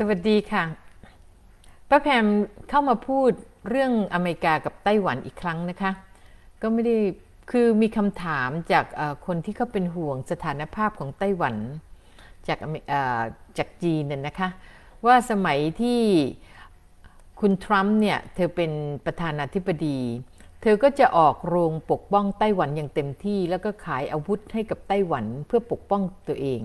สวัสดีค่ะ ป้าแพมเข้ามาพูดเรื่องอเมริกากับไต้หวันอีกครั้งนะคะ ก็ไม่ได้คือมีคำถามจากคนที่เขาเป็นห่วงสถานภาพของไต้หวันจากจากจีนเนี่ยนะคะ ว่าสมัยที่คุณทรัมป์เนี่ยเธอเป็นประธานาธิบดี เธอก็จะออกโรงปกป้องไต้หวันอย่างเต็มที่ แล้วก็ขายอาวุธให้กับไต้หวันเพื่อปกป้องตัวเอง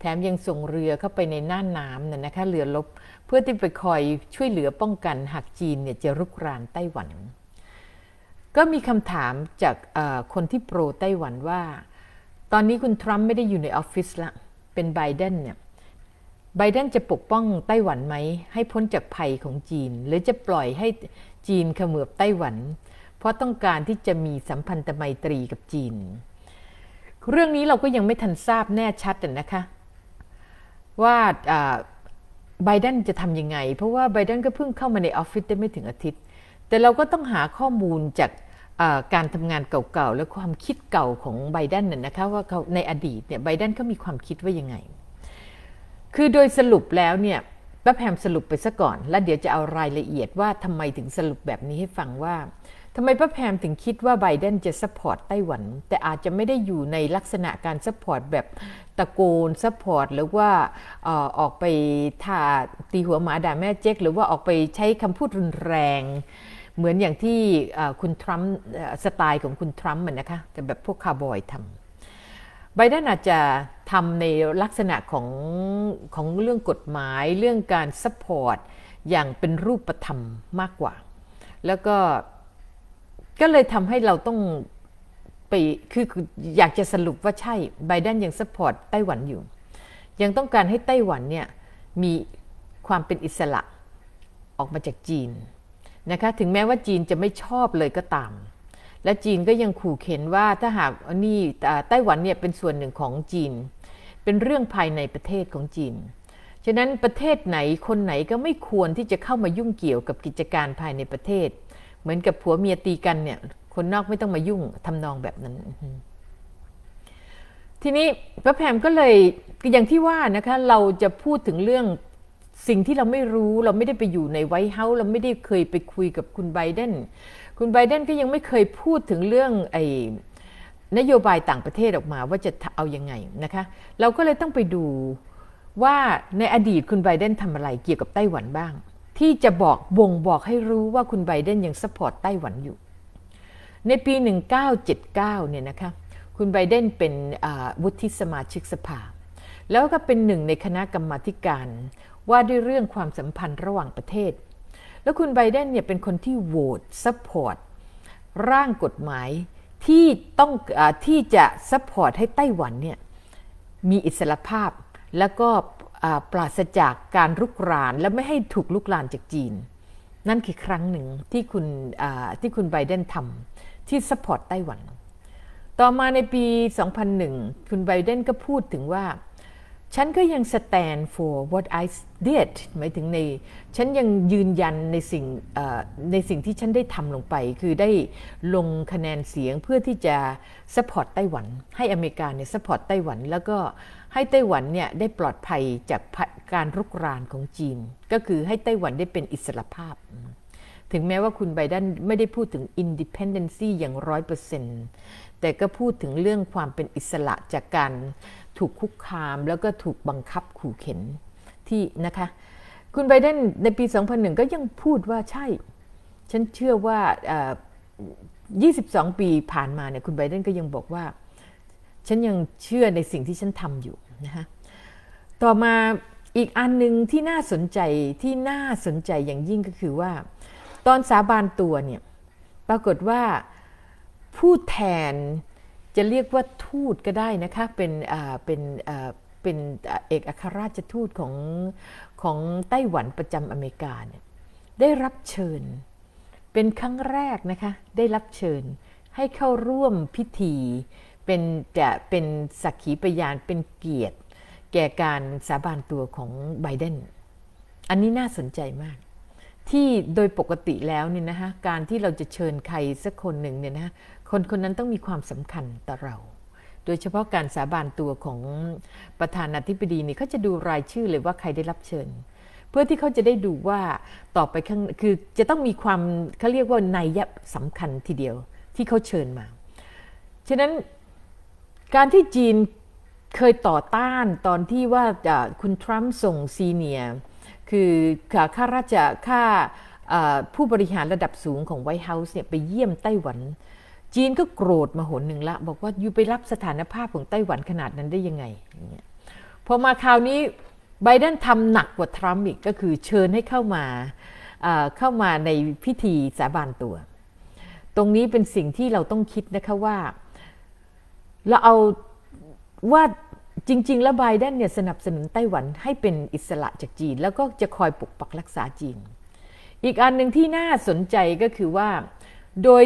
แถมยังส่งเรือเข้าไปในน่านน้ำน่ะนะคะเรือรบเพื่อที่ไปคอยช่วยเหลือป้องกันหากจีนเนี่ยจะรุกรานไต้หวัน ก็มีคำถามจากคนที่โปรไต้หวันว่า ตอนนี้คุณทรัมป์ไม่ได้อยู่ในออฟฟิศละเป็นไบเดนเนี่ยไบเดนจะปกป้องไต้หวันไหม ให้พ้นจากภัยของจีน หรือจะปล่อยให้จีนเขมือบไต้หวัน เพราะต้องการที่จะมีสัมพันธไมตรีกับจีน เรื่องนี้เราก็ยังไม่ทันทราบแน่ชัดนะคะ ว่าไบเดนจะทำยังไง เพราะว่าไบเดนก็เพิ่งเข้ามาในออฟฟิศได้ไม่ถึงอาทิตย์ แต่เราก็ต้องหาข้อมูลจากการทำงานเก่าๆ และความคิดเก่าของไบเดนน่ะนะคะว่าเขาในอดีตเนี่ยไบเดนเขามีความคิดว่ายังไง คือโดยสรุปแล้วเนี่ยป้าแพมสรุปไปซะก่อน แล้วเดี๋ยวจะเอารายละเอียดว่าทำไมถึงสรุปแบบนี้ให้ฟังว่าำไมป้าแพมถึงคิดว่าไบเดนจะซัพพอร์ตไต้หวัน แต่อาจจะไม่ได้อยู่ในลักษณะการซัพพอร์ตแบบตะโกนซัพพอร์ตหรือว่าออกไปท่าตีหัวหมาด่าแม่เจ๊กหรือว่าออกไปใช้คำพูดรุนแรง เหมือนอย่างที่คุณทรัมป์สไตล์ของคุณทรัมป์เหมือนนะคะแต่แบบพวกคาร์บอยทำไบเดนอาจจะทำในลักษณะของของเรื่องกฎหมายเรื่องการซัพพอร์ตอย่างเป็นรูปธรรมมากกว่า แล้วก็ ก็เลยทำให้เราต้องไปคืออยากจะสรุปว่าใช่ไบเดนยังซัพพอร์ตไต้หวันอยู่ ยังต้องการให้ไต้หวันเนี่ยมีความเป็นอิสระออกมาจากจีนนะคะถึงแม้ว่าจีนจะไม่ชอบเลยก็ตาม และจีนก็ยังขู่เข็นว่าถ้าหากนี่ไต้หวันเนี่ยเป็นส่วนหนึ่งของจีน เป็นเรื่องภายในประเทศของจีน ฉะนั้นประเทศไหนคนไหนก็ไม่ควรที่จะเข้ามายุ่งเกี่ยวกับกิจการภายในประเทศ เหมือนกับผัวเมียตีกันเนี่ย คนนอกไม่ต้องมายุ่งทำนองแบบนั้น ทีนี้พระแพมก็เลยอย่างที่ว่านะคะ เราจะพูดถึงเรื่องสิ่งที่เราไม่รู้เราไม่ได้ไปอยู่ในไวท์เฮาส์เราไม่ได้เคยไปคุยกับคุณไบเดนคุณไบเดนก็ยังไม่เคยพูดถึงเรื่องไอ้นโยบายต่างประเทศออกมาว่าจะเอายังไงนะคะ เราก็เลยต้องไปดูว่าในอดีตคุณไบเดนทำอะไรเกี่ยวกับไต้หวันบ้าง ที่จะบอกบ่งบอกให้รู้ว่าคุณไบเดนยังสปอร์ตไต้หวันอยู่ ในปี 1979 เนี่ยนะคะ คุณไบเดนเป็นวุฒิสมาชิกสภา แล้วก็เป็นหนึ่งในคณะกรรมาการ ว่าด้วยเรื่องความสัมพันธ์ระหว่างประเทศ แล้วคุณไบเดนเนี่ยเป็นคนที่โหวตซัพพอร์ตร่างกฎหมายที่ต้องอที่จะซัพพอร์ตให้ไต้หวันเนี่ยมีอิสรภาพแล้วก็ ปราศจากการลุกรานและไม่ให้ถูกลุกรานจากจีน นั่นคือครั้งหนึ่งที่คุณที่คุณไบเดนทำที่สปอร์ตไต้หวัน ต่อมาในปี 2001 คุณไบเดนก็พูดถึงว่า ฉันก็ยัง stand for what I did หมายถึงใน ฉันยังยืนยันในสิ่งในสิ่งที่ฉันได้ทำลงไป คือได้ลงคะแนนเสียงเพื่อที่จะ support ไต้หวัน ให้อเมริกาเนี่ย support ไต้หวัน แล้วก็ให้ไต้หวันเนี่ยได้ปลอดภัยจากการรุกรานของจีน ก็คือให้ไต้หวันได้เป็นอิสระภาพ ถึงแม้ว่าคุณไบเดนไม่ได้พูดถึง independency อย่างร้อยเปอร์เซ็นต์แต่ก็พูดถึงเรื่องความเป็นอิสระจากการ ถูกคุกคาม แล้วก็ถูกบังคับขู่เข็นที่นะคะ คุณไบเดนในปี 2001 ก็ยังพูดว่าใช่ ฉันเชื่อว่าเอ่อ22 ปีผ่านมาเนี่ยคุณไบเดนก็ยังบอกว่า ฉันยังเชื่อในสิ่งที่ฉันทำอยู่นะคะต่อมาอีกอันหนึ่งที่น่าสนใจที่น่าสนใจอย่างยิ่งก็คือว่า ตอนสาบานตัวเนี่ยปรากฏว่าผู้แทน จะเรียกว่าทูตก็ได้นะคะ เป็นเป็นเป็นเอกอัครราชทูตของของไต้หวันประจำอเมริกาเนี่ยได้รับเชิญ เป็นครั้งแรกนะคะได้รับเชิญให้เข้าร่วมพิธีเป็นจะเป็นสักขีพยานเป็นเกียรติ แก่การสาบานตัวของไบเดน อันนี้น่าสนใจมาก ที่โดยปกติแล้วเนี่ยนะคะการที่เราจะเชิญใครสักคนหนึ่งเนี่ยนะคนคนนั้นต้องมีความสำคัญต่อเรา โดยเฉพาะการสาบานตัวของประธานาธิบดีนี่เขาจะดูรายชื่อเลยว่าใครได้รับเชิญ เพื่อที่เขาจะได้ดูว่าต่อไปข้างคือจะต้องมีความเขาเรียกว่านัยยะสำคัญทีเดียวที่เขาเชิญมา ฉะนั้นการที่จีนเคยต่อต้านตอนที่ว่าจะคุณทรัมป์ส่งซีเนียร์ คือข้าราชค่าเอ่อผู้บริหารระดับสูงของไวท์เฮาส์เนี่ยไปเยี่ยมไต้หวัน จีนก็โกรธมาหนหนึ่งละ บอกว่าอยู่ไปรับสถานภาพของไต้หวันขนาดนั้นได้ยังไงพอมาคราวนี้ไบเดนทำหนักกว่าทรัมป์อีกก็คือเชิญให้เข้ามาเข้ามาในพิธีสาบานตัว ตรงนี้เป็นสิ่งที่เราต้องคิดนะคะว่า เราเอาว่า จริง ๆ แล้วไบเดนเนี่ยสนับสนุนไต้หวันให้เป็นอิสระจากจีน แล้วก็จะคอยปกปักรักษาจีน อีกอันหนึ่งที่น่าสนใจก็คือว่า โดย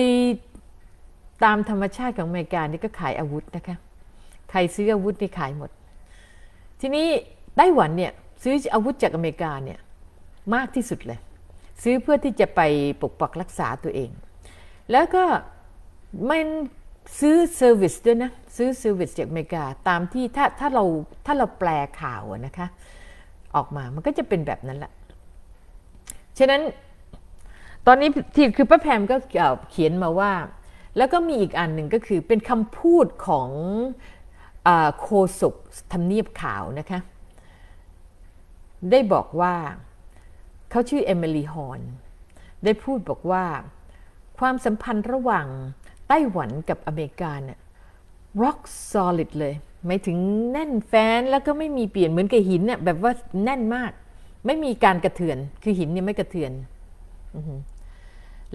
ตามธรรมชาติของอเมริกานี่ก็ขายอาวุธนะคะใครซื้ออาวุธนี่ขายหมด ทีนี้ไต้หวันเนี่ยซื้ออาวุธจากอเมริกาเนี่ยมากที่สุดเลย ซื้อเพื่อที่จะไปปกปักรักษาตัวเอง แล้วก็มัน ซื้อเซอร์วิสด้วยนะ ซื้อเซอร์วิสจากอเมริกา ตามที่ถ้าถ้าเราถ้าเราแปลข่าวนะคะ ออกมามันก็จะเป็นแบบนั้นแหละฉะนั้นตอนนี้ที่คือป้าแพมก็เขียนมาว่า แล้วก็มีอีกอันหนึ่งก็คือเป็นคำพูดของอโคศกทำเนียบข่าวนะคะ ได้บอกว่าเขาชื่อเอมิลีฮอนได้พูดบอกว่า ความสัมพันธ์ระหว่าง ต้หวันกับอเมริกาเนี่ย rock solid เลยหมายถึงแน่นแฟ้นแล้วก็ไม่มีเปลี่ยนเหมือนกับหินน่ะแบบว่าแน่นมาก ไม่มีการกระเทือน คือหินเนี่ยไม่กระเทือนอ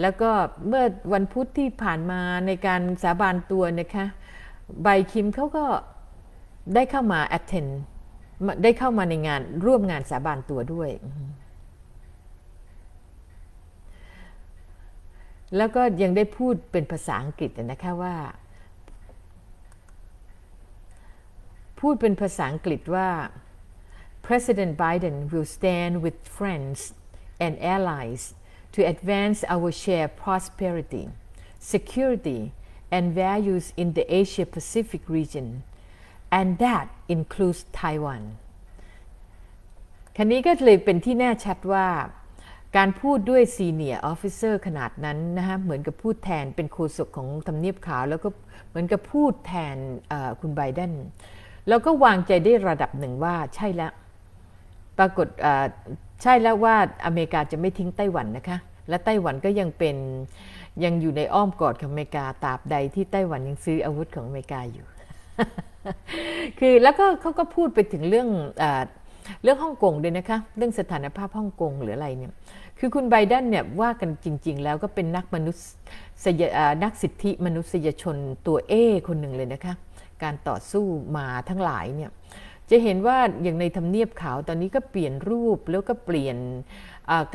แล้วก็เมื่อวันพุธที่ผ่านมาในการสาบานตัวนะคะไบคิมเขาก็ได้เข้ามา attend ได้เข้ามาในงานร่วมงานสาบานตัวด้วย แล้วก็ยังได้พูดเป็นภาษาอังกฤษนะคะว่า พูดเป็นภาษาอังกฤษว่า President Biden will stand with friends and allies to advance our shared prosperity, security, and values in the Asia Pacific region, and that includes Taiwan. คันนี้ก็เลยเป็นที่แน่ชัดว่า การพูดด้วยซีเนียร์ออฟฟิเซอร์ขนาดนั้นนะคะเหมือนกับพูดแทนเป็นโฆษกของทำเนียบขาว แล้วก็เหมือนกับพูดแทนคุณไบเดนแล้วก็วางใจได้ระดับหนึ่งว่าใช่แล้วปรากฏใช่แล้วว่าอเมริกาจะไม่ทิ้งไต้หวันนะคะ และไต้หวันก็ยังเป็นยังอยู่ในอ้อมกอดของอเมริกาตราบใดที่ไต้หวันยังซื้ออาวุธของอเมริกาอยู่ คือแล้วก็เขาก็พูดไปถึงเรื่อง เรื่องฮ่องกงด้วยนะคะ เรื่องสถานภาพฮ่องกงหรืออะไรเนี่ยคือคุณไบเดนเนี่ยว่ากันจริง ๆ แล้วก็เป็นนักมนุษยเอ่อนักสิทธิมนุษยชนตัวเอคนหนึ่งเลยนะคะ การต่อสู้มาทั้งหลายเนี่ยจะเห็นว่าอย่างในทำเนียบขาวตอนนี้ก็เปลี่ยนรูปแล้วก็เปลี่ยน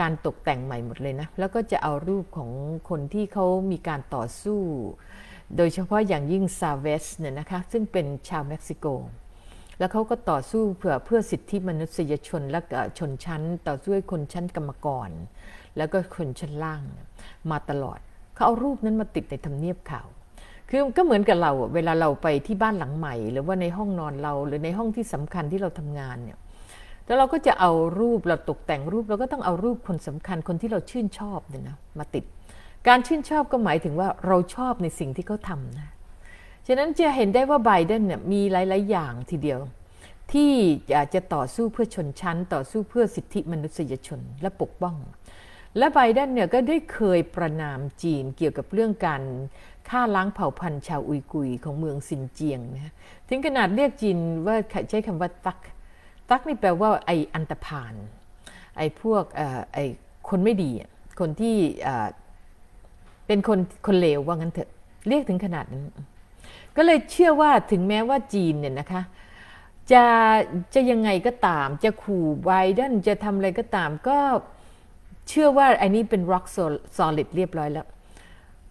การตกแต่งใหม่หมดเลยนะ แล้วก็จะเอารูปของคนที่เขามีการต่อสู้ โดยเฉพาะอย่างยิ่งซาเวสเนี่ยนะคะซึ่งเป็นชาวเม็กซิโก แล้วเขาก็ต่อสู้เพื่อเพื่อสิทธิมนุษยชนและก็ชนชั้น ต่อสู้ให้คนชั้นกรรมกร แล้วก็คนชั้นล่าง มาตลอดเขาเอารูปนั้นมาติดในทำเนียบข่าวคือก็เหมือนกับเราเวลาเราไปที่บ้านหลังใหม่ หรือว่าในห้องนอนเราหรือในห้องที่สำคัญที่เราทำงานเนี่ยแล้วเราก็จะเอารูปเราตกแต่งรูปเราก็ต้องเอารูปคนสำคัญคนที่เราชื่นชอบเนี่ยนะมาติด การชื่นชอบก็หมายถึงว่าเราชอบในสิ่งที่เขาทำนะ ฉะนั้นจะเห็นได้ว่าไบเดนเนี่ยมีหลาย ๆ อย่างทีเดียว ที่อยากจะต่อสู้เพื่อชนชั้น ต่อสู้เพื่อสิทธิมนุษยชนและปกป้อง และไบเดนเนี่ยก็ได้เคยประนามจีนเกี่ยวกับเรื่องการฆ่าล้างเผ่าพันธุ์ชาวอุยกุยของเมืองซินเจียงนะถึงขนาดเรียกจีนว่าใช้คำว่าตัก ตักนี่แปลว่าไออันตพาน ไอพวกอไอคนไม่ดี คนที่เป็นคนคนเลวว่างั้นเถอะ เรียกถึงขนาดนั้น ก็เลยเชื่อว่าถึงแม้ว่าจีนเนี่ยนะคะจะจะยังไงก็ตาม จะขู่ไบเดนจะทำอะไรก็ตาม ก็เชื่อว่าอันนี้เป็น rock solid เรียบร้อยแล้ว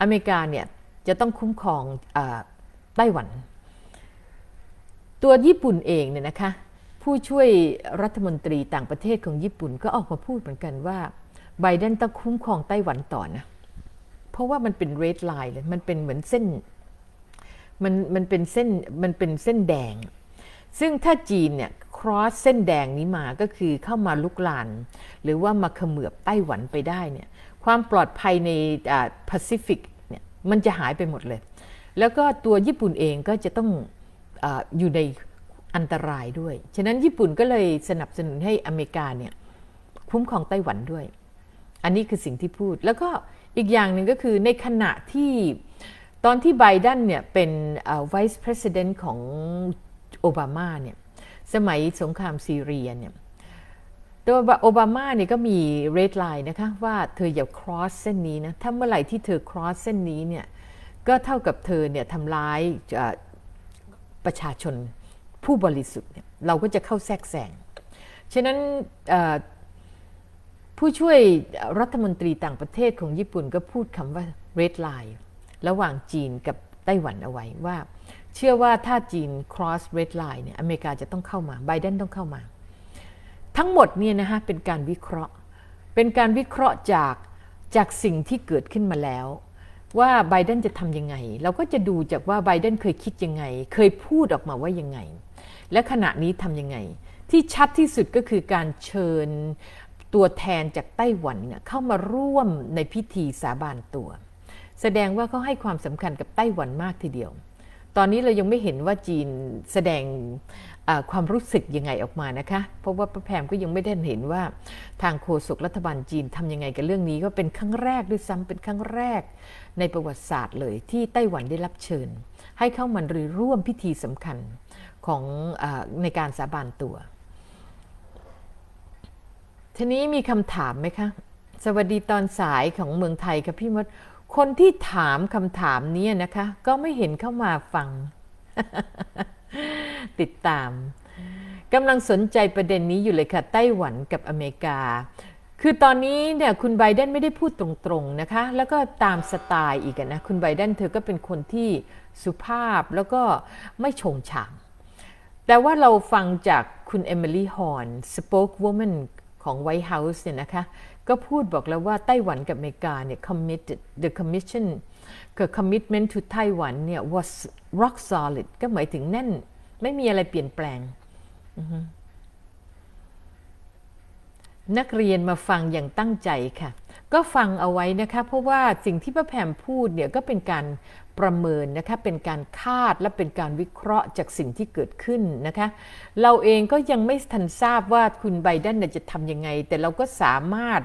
อเมริกาเนี่ยจะต้องคุ้มครองอไต้หวัน ตัวญี่ปุ่นเองเนี่ยนะคะผู้ช่วยรัฐมนตรีต่างประเทศของญี่ปุ่นก็ออกมาพูดเหมือนกันว่าไบเดนต้องคุ้มครองไต้หวันต่อนะ เพราะว่ามันเป็น red line เลยมันเป็นเหมือนเส้น มันมันเป็นเส้นมันเป็นเส้นแดง ซึ่งถ้าจีนเนี่ย cross เส้นแดงนี้มาก็คือเข้ามาลุกลาน หรือว่ามาเขมือบไต้หวันไปได้เนี่ยความปลอดภัยในแปซิฟิกเนี่ยมันจะหายไปหมดเลย แล้วก็ตัวญี่ปุ่นเองก็จะต้องออยู่ในอันตรายด้วย ฉะนั้นญี่ปุ่นก็เลยสนับสนุนให้อเมริกาเนี่ยคุ้มครองไต้หวันด้วย อันนี้คือสิ่งที่พูด แล้วก็อีกอย่างหนึ่งก็คือในขณะที่ ตอนที่ไบเดนเนี่ยเป็น vice president ของโอบามาเนี่ยสมัยสงครามซีเรียเนี่ยตัวโอบามาเนี่ยก็มี red line นะคะว่าเธออย่า cross เส้นนี้นะ ถ้าเมื่อไหร่ที่เธอ cross เส้นนี้เนี่ยก็เท่ากับเธอเนี่ยทำร้ายประชาชนผู้บริสุทธิ์เนี่ยเราก็จะเข้าแทรกแซง ฉะนั้นผู้ช่วยรัฐมนตรีต่างประเทศของญี่ปุ่นก็พูดคำว่า red line ระหว่างจีนกับไต้หวันเอาไว้ว่า เชื่อว่าถ้าจีน cross red line เนี่ยอเมริกาจะต้องเข้ามาไบเดนต้องเข้ามา ทั้งหมดเนี่ยนะฮะเป็นการวิเคราะห์ เป็นการวิเคราะห์จากจากสิ่งที่เกิดขึ้นมาแล้ว ว่าไบเดนจะทำยังไง เราก็จะดูจากว่าไบเดนเคยคิดยังไง เคยพูดออกมาว่ายังไง และขณะนี้ทำยังไง ที่ชัดที่สุดก็คือการเชิญตัวแทนจากไต้หวันเข้ามาร่วมในพิธีสาบานตัว แสดงว่าเขาให้ความสำคัญกับไต้หวันมากทีเดียว ตอนนี้เรายังไม่เห็นว่าจีนแสดงความรู้สึกยังไงออกมานะคะ เพราะว่าประแพมก็ยังไม่ได้เห็นว่าทางโฆษกรัฐบาลจีนทำยังไงกับเรื่องนี้ ก็เป็นครั้งแรกด้วยซ้ำเป็นครั้งแรกในประวัติศาสตร์เลยที่ไต้หวันได้รับเชิญ ให้เข้ามาร่วมพิธีสำคัญของอในการสาบานตัว ทีนี้มีคำถามไหมคะ สวัสดีตอนสายของเมืองไทยค่ะพี่มด คนที่ถามคำถามนี้นะคะ ก็ไม่เห็นเข้ามาฟัง ติดตามกำลังสนใจประเด็นนี้อยู่เลยค่ะ ไต้หวันกับอเมริกา คือตอนนี้เนี่ยคุณไบเดนไม่ได้พูดตรงๆนะคะ แล้วก็ตามสไตล์อีกนะ คุณไบเดนเธอก็เป็นคนที่สุภาพแล้วก็ไม่ชงฉางแต่ว่าเราฟังจากคุณเอมิลี่ฮอนสป็อควูแมนของไวท์เฮาส์เนี่ยนะคะ ก็พูดบอกแล้วว่าไต้หวันกับอเมริกาเนี่ย committed the commission กับ commitment to Taiwan เนี่ย was rock solid ก็หมายถึงแน่น ไม่มีอะไรเปลี่ยนแปลง นักเรียนมาฟังอย่างตั้งใจค่ะ ก็ฟังเอาไว้นะคะ เพราะว่าสิ่งที่พระแพมพูดเนี่ยก็เป็นการประเมินนะคะเป็นการคาดและเป็นการวิเคราะห์จากสิ่งที่เกิดขึ้นนะคะ เราเองก็ยังไม่ทันทราบว่าคุณไบเดนจะทำยังไง แต่เราก็สามารถ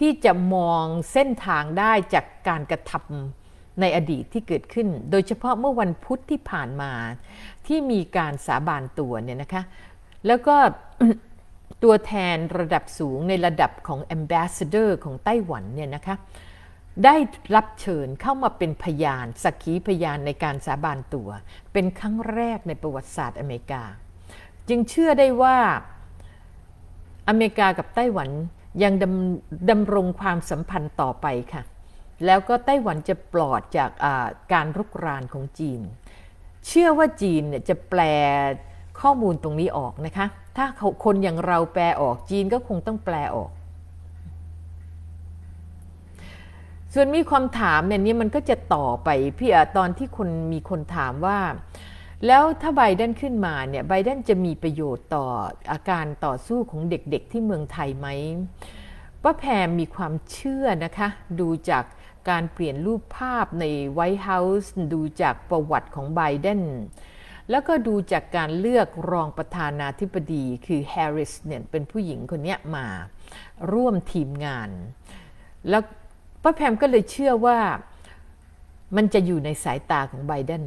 ที่จะมองเส้นทางได้จากการกระทำในอดีตที่เกิดขึ้น โดยเฉพาะเมื่อวันพุธที่ผ่านมา ที่มีการสาบานตัวเนี่ยนะคะ แล้วก็ ตัวแทนระดับสูงในระดับของ Ambassador ของไต้หวันเนี่ยนะคะได้รับเชิญเข้ามาเป็นพยานสักขีพยานในการสาบานตัว เป็นครั้งแรกในประวัติศาสตร์อเมริกา จึงเชื่อได้ว่าอเมริกากับไต้หวันยังดำดำรงความสัมพันธ์ต่อไปค่ะ แล้วก็ไต้หวันจะปลอดจากาการรุกรานของจีน เชื่อว่าจีนเนี่ยจะแปล ข้อมูลตรงนี้ออกนะคะ ถ้าคนอย่างเราแปลออกจีนก็คงต้องแปลออก ส่วนมีความถามเนี่ยนี่มันก็จะต่อไปพี่ตอนที่คนมีคนถามว่า แล้วถ้าไบเดนขึ้นมาเนี่ยไบเดนจะมีประโยชน์ต่ออาการต่อสู้ของเด็กๆที่เมืองไทยไหมป้าแพรมีความเชื่อนะคะ ดูจากการเปลี่ยนรูปภาพในไวท์เฮาส์ดูจากประวัติของไบเดน แล้วก็ดูจากการเลือกรองประธานาธิบดีคือแฮร์ริสเนี่ยเป็นผู้หญิงคนนี้มาร่วมทีมงาน แล้วป้าแพมก็เลยเชื่อว่ามันจะอยู่ในสายตาของไบเดน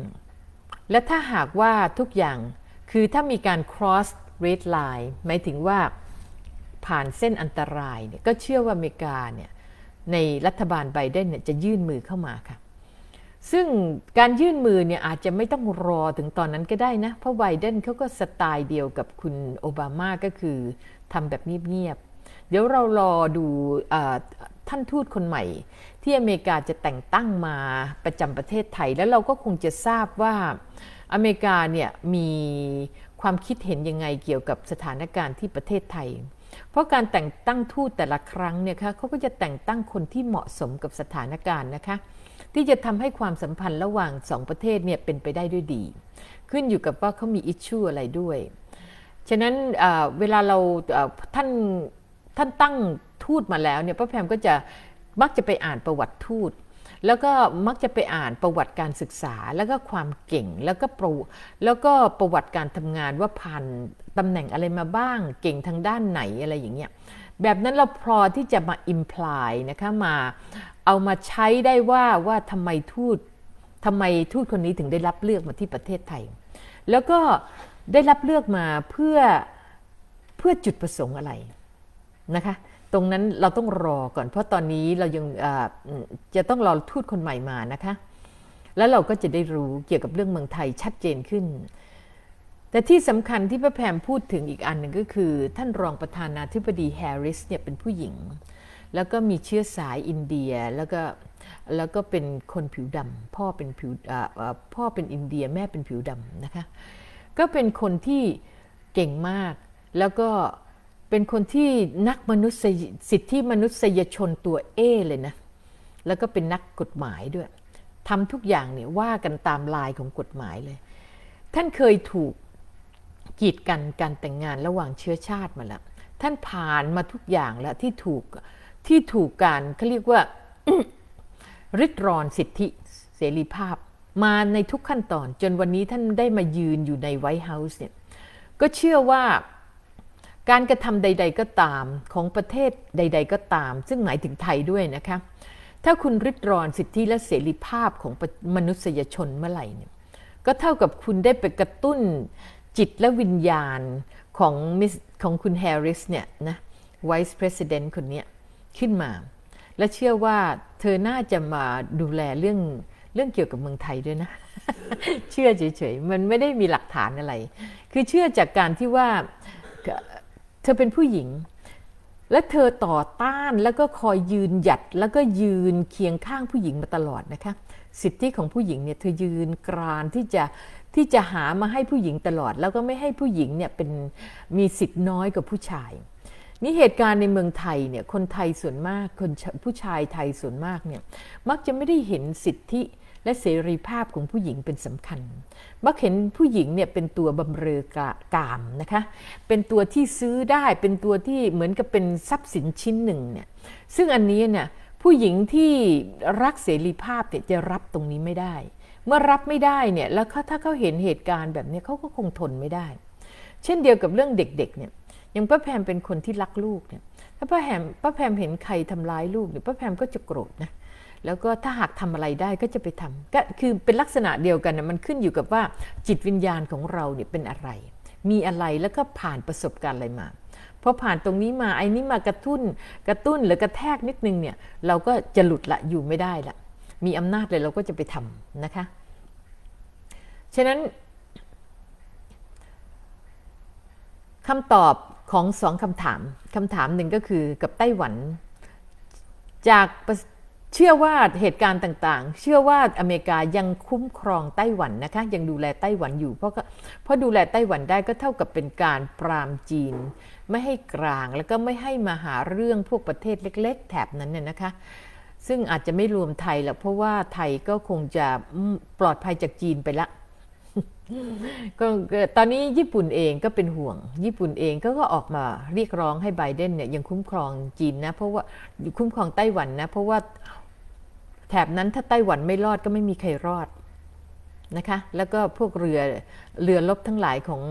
และถ้าหากว่าทุกอย่างคือถ้ามีการ cross red line หมายถึงว่าผ่านเส้นอันตรายเนี่ยก็เชื่อว่าอเมริกาเนี่ยในรัฐบาลไบเดนเนี่ยจะยื่นมือเข้ามาค่ะ ซึ่งการยื่นมือเนี่ยอาจจะไม่ต้องรอถึงตอนนั้นก็ได้นะ เพราะไบเดนเขาก็สไตล์เดียวกับคุณโอบามาก็คือทำแบบเงียบๆ เดี๋ยวเรารอดูท่านทูตคนใหม่ ที่อเมริกาจะแต่งตั้งมาประจำประเทศไทย แล้วเราก็คงจะทราบว่าอเมริกาเนี่ยมีความคิดเห็นยังไงเกี่ยวกับสถานการณ์ที่ประเทศไทย เพราะการแต่งตั้งทูตแต่ละครั้งเนี่ยคะเขาก็จะแต่งตั้งคนที่เหมาะสมกับสถานการณ์นะคะ ที่จะทำให้ความสัมพันธ์ระหว่างสองประเทศเนี่ยเป็นไปได้ด้วยดี ขึ้นอยู่กับว่าเขามีอิชชูอะไรด้วย ฉะนั้นเวลาเราท่านท่านตั้งทูตมาแล้วเนี่ยป้าแพมก็จะมักจะไปอ่านประวัติทูตแล้วก็มักจะไปอ่านประวัติการศึกษาแล้วก็ความเก่งแล้วก็ประแล้วก็ประวัติการทำงานว่าผ่านตำแหน่งอะไรมาบ้าง เก่งทางด้านไหนอะไรอย่างเงี้ย แบบนั้นเราพอที่จะมาอิมพลายนะคะมาเอามาใช้ได้ว่าว่าทำไมทูตทำไมทูตคนนี้ถึงได้รับเลือกมาที่ประเทศไทย แล้วก็ได้รับเลือกมาเพื่อเพื่อจุดประสงค์อะไรนะคะตรงนั้นเราต้องรอก่อน เพราะตอนนี้เรายังจะต้องรอทูตคนใหม่มานะคะ แล้วเราก็จะได้รู้เกี่ยวกับเรื่องเมืองไทยชัดเจนขึ้น แต่ที่สำคัญที่พระแพมพูดถึงอีกอันหนึ่งก็คือ ท่านรองประธานาธิบดีแฮร์ริสเนี่ยเป็นผู้หญิง แล้วก็มีเชื้อสายอินเดียแล้วก็แล้วก็เป็นคนผิวดำพ่อเป็นผิวอ่าพ่อเป็นอินเดียแม่เป็นผิวดำนะคะก็เป็นคนที่เก่งมาก แล้วก็เป็นคนที่นักมนุษยสิทธิมนุษยชนตัวเอเลยนะแล้วก็เป็นนักกฎหมายด้วยทำทุกอย่างเนี่ยว่ากันตามลายของกฎหมายเลย ท่านเคยถูก กีดกันการแต่งงานระหว่างเชื้อชาติมาแล้วท่านผ่านมาทุกอย่างแล้วที่ถูกที่ถูกการเขาเรียกว่าริดรอนสิทธิเสรีภาพ มาในทุกขั้นตอน จนวันนี้ท่านได้มายืนอยู่ในไวท์เฮาส์เนี่ยก็เชื่อว่าการกระทำใด ๆ ก็ตามของประเทศใด ๆ ก็ตาม ซึ่งหมายถึงไทยด้วยนะคะถ้าคุณริดรอนสิทธิและเสรีภาพของมนุษยชนเมื่อไหร่เนี่ยก็เท่ากับคุณได้ไปกระตุ้น จิตและวิญญาณของมิสของคุณแฮร์ริสเนี่ยนะ Vice President คนเนี้ยขึ้นมา และเชื่อว่าเธอน่าจะมาดูแลเรื่องเรื่องเกี่ยวกับเมืองไทยด้วยนะ เชื่อเฉยๆ มันไม่ได้มีหลักฐานอะไร คือเชื่อจากการที่ว่าเธอเป็นผู้หญิง และเธอต่อต้านแล้วก็คอยยืนหยัดแล้วก็ยืนเคียงข้างผู้หญิงมาตลอดนะคะ สิทธิของผู้หญิงเนี่ยเธอยืนกรานที่จะ ที่จะหามาให้ผู้หญิงตลอด แล้วก็ไม่ให้ผู้หญิงเนี่ยเป็นมีสิทธิ์น้อยกว่าผู้ชาย นี่เหตุการณ์ในเมืองไทยเนี่ยคนไทยส่วนมากคนผู้ชายไทยส่วนมากเนี่ยมักจะไม่ได้เห็นสิทธิและเสรีภาพของผู้หญิงเป็นสำคัญ มักเห็นผู้หญิงเนี่ยเป็นตัวบำเรอกามนะคะ เป็นตัวที่ซื้อได้ เป็นตัวที่เหมือนกับเป็นทรัพย์สินชิ้นหนึ่งเนี่ย ซึ่งอันนี้เนี่ยผู้หญิงที่รักเสรีภาพเนี่ยจะรับตรงนี้ไม่ได้ เมื่อรับไม่ได้เนี่ยแล้วถ้าเขาเห็นเหตุการณ์แบบนี้เขาก็คงทนไม่ได้ เช่นเดียวกับเรื่องเด็กๆเนี่ยอย่างป้าแพมเป็นคนที่รักลูกเนี่ยถ้าป้าแพมป้าแพมเห็นใครทำร้ายลูกเนี่ยป้าแพมก็จะโกรธนะแล้วก็ถ้าหากทำอะไรได้ก็จะไปทำก็คือเป็นลักษณะเดียวกันนะมันขึ้นอยู่กับว่าจิตวิญญาณของเราเนี่ยเป็นอะไร มีอะไรแล้วก็ผ่านประสบการณ์อะไรมาพอผ่านตรงนี้มาไอ้นี้มากระตุ้นกระตุ้นหรือกระแทกนิดนึงเนี่ยเราก็จะหลุดละอยู่ไม่ได้ละ มีอำนาจเลยเราก็จะไปทำนะคะ ฉะนั้นคำตอบของสองคำถามคำถามหนึ่งก็คือกับไต้หวัน จากเชื่อว่าเหตุการณ์ต่างๆ เชื่อว่าอเมริกายังคุ้มครองไต้หวันนะคะ ยังดูแลไต้หวันอยู่ เพราะเพราะดูแลไต้หวันได้ก็เท่ากับเป็นการปรามจีน ไม่ให้กลางแล้วก็ไม่ให้มาหาเรื่องพวกประเทศเล็ก ๆ แถบนั้นเนี่ยนะคะ ซึ่งอาจจะไม่รวมไทยหรอกเพราะว่าไทยก็คงจะปลอดภัยจากจีนไปละก็ตอนนี้ญี่ปุ่นเองก็เป็นห่วง ญี่ปุ่นเองก็ก็ออกมาเรียกร้องให้ไบเดนเนี่ยยังคุ้มครองจีนนะเพราะว่าคุ้มครองไต้หวันนะ เพราะว่าแถบนั้นถ้าไต้หวันไม่รอดก็ไม่มีใครรอดนะคะ แล้วก็พวกเรือเรือลบทั้งหลายของ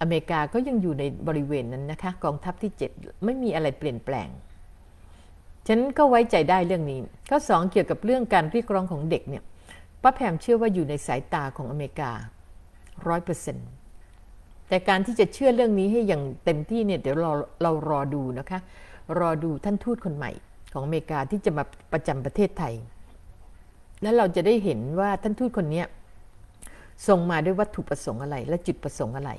อเมริกาก็ยังอยู่ในบริเวณนั้นนะคะ กองทัพที่ 7 ไม่มีอะไรเปลี่ยนแปลง ฉันก็ไว้ใจได้เรื่องนี้ ข้อสองเกี่ยวกับเรื่องการเรียกร้องของเด็กเนี่ยป้าแพมเชื่อว่าอยู่ในสายตาของอเมริการ้อยเปอร์เซ็นต์แต่การที่จะเชื่อเรื่องนี้ให้อย่างเต็มที่เนี่ยเดี๋ยวเราเรารอดูนะคะ รอดูท่านทูตคนใหม่ของอเมริกาที่จะมาประจำประเทศไทย แล้วเราจะได้เห็นว่าท่านทูตคนนี้ส่งมาด้วยวัตถุประสงค์อะไร และจุดประสงค์อะไร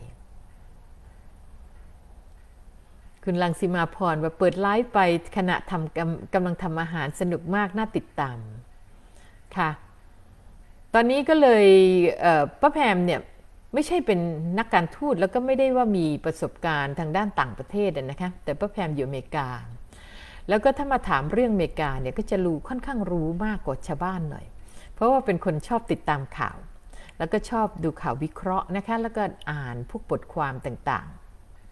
คุณลังสีมาพรว่าเปิดไลฟ์ไปขณะทำกำกำลังทำอาหารสนุกมากน่าติดตามค่ะ ตอนนี้ก็เลยป้าแพมเนี่ยไม่ใช่เป็นนักการทูตแล้วก็ไม่ได้ว่ามีประสบการณ์ทางด้านต่างประเทศนะคะแต่ป้าแพมอยู่อเมริกา แล้วก็ถ้ามาถามเรื่องอเมริกาเนี่ยก็จะรู้ค่อนข้างรู้มากกว่าชาวบ้านหน่อย เพราะว่าเป็นคนชอบติดตามข่าว แล้วก็ชอบดูข่าววิเคราะห์นะคะแล้วก็อ่านพวกบทความต่าง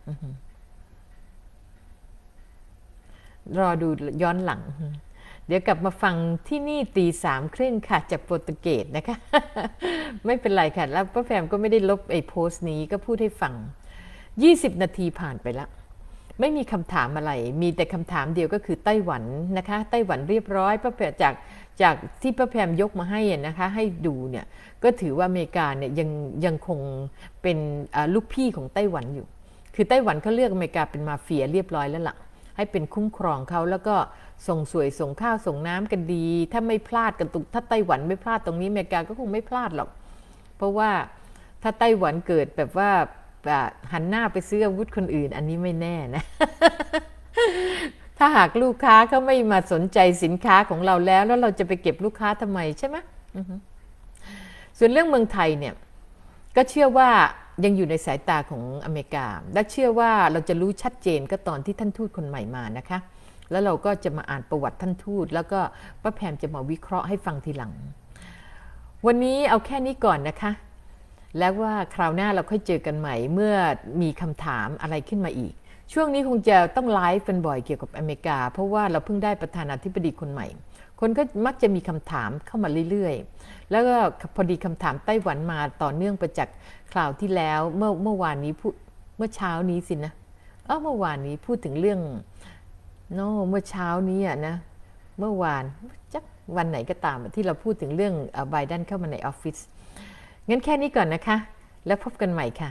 อือฮึ รอดูย้อนหลัง เดี๋ยวกลับมาฟังที่นี่ตีสามครึ่งค่ะจากโปรตุเกสนะคะ ไม่เป็นไรค่ะ แล้วป้าแฟมก็ไม่ได้ลบไอ้โพสต์นี้ก็พูดให้ฟัง 20 นาทีผ่านไปแล้วไม่มีคำถามอะไร มีแต่คำถามเดียวก็คือไต้หวันนะคะ ไต้หวันเรียบร้อยป้าแพรจากจากที่ป้าแพรมยกมาให้นะคะ ให้ดูเนี่ย ก็ถือว่าอเมริกาเนี่ยยังยังคงเป็นลูกพี่ของไต้หวันอยู่ คือไต้หวันเขาเลือกอเมริกาเป็นมาเฟียเรียบร้อยแล้วล่ะ ให้เป็นคุ้มครองเขาแล้วก็ส่งสวยส่งข้าวส่งน้ำกันดี ถ้าไม่พลาดกันตรงถ้าไต้หวันไม่พลาดตรงนี้อเมริกาก็คงไม่พลาดหรอก เพราะว่าถ้าไต้หวันเกิดแบบว่าหันหน้าไปซื้ออาวุธคนอื่น อันนี้ไม่แน่นะ ถ้าหากลูกค้าเขาไม่มาสนใจสินค้าของเราแล้ว แล้วเราจะไปเก็บลูกค้าทำไมใช่ไหมส่วนเรื่องเมืองไทยเนี่ย ก็เชื่อว่า ยังอยู่ในสายตาของอเมริกา และเชื่อว่าเราจะรู้ชัดเจนก็ตอนที่ท่านทูตคนใหม่มานะคะ แล้วเราก็จะมาอ่านประวัติท่านทูต แล้วก็ป้าแพมจะมาวิเคราะห์ให้ฟังทีหลัง วันนี้เอาแค่นี้ก่อนนะคะ แล้วว่าคราวหน้าเราค่อยเจอกันใหม่ เมื่อมีคำถามอะไรขึ้นมาอีก ช่วงนี้คงจะต้องไลฟ์เป็นบ่อยเกี่ยวกับอเมริกา เพราะว่าเราเพิ่งได้ประธานาธิบดีคนใหม่ คนก็มักจะมีคำถามเข้ามาเรื่อยๆ แล้วก็พอดีคำถามไต้หวันมาต่อเนื่องไปจากคราวที่แล้วเมื่อเมื่อวานนี้พูดเมื่อเช้านี้สินะเออเมื่อวานนี้พูดถึงเรื่องโนเมื่อเช้านี้อะนะเมื่อวานจักวันไหนก็ตามที่เราพูดถึงเรื่องไบเดนเข้ามาในออฟฟิศงั้นแค่นี้ก่อนนะคะ แล้วพบกันใหม่ค่ะ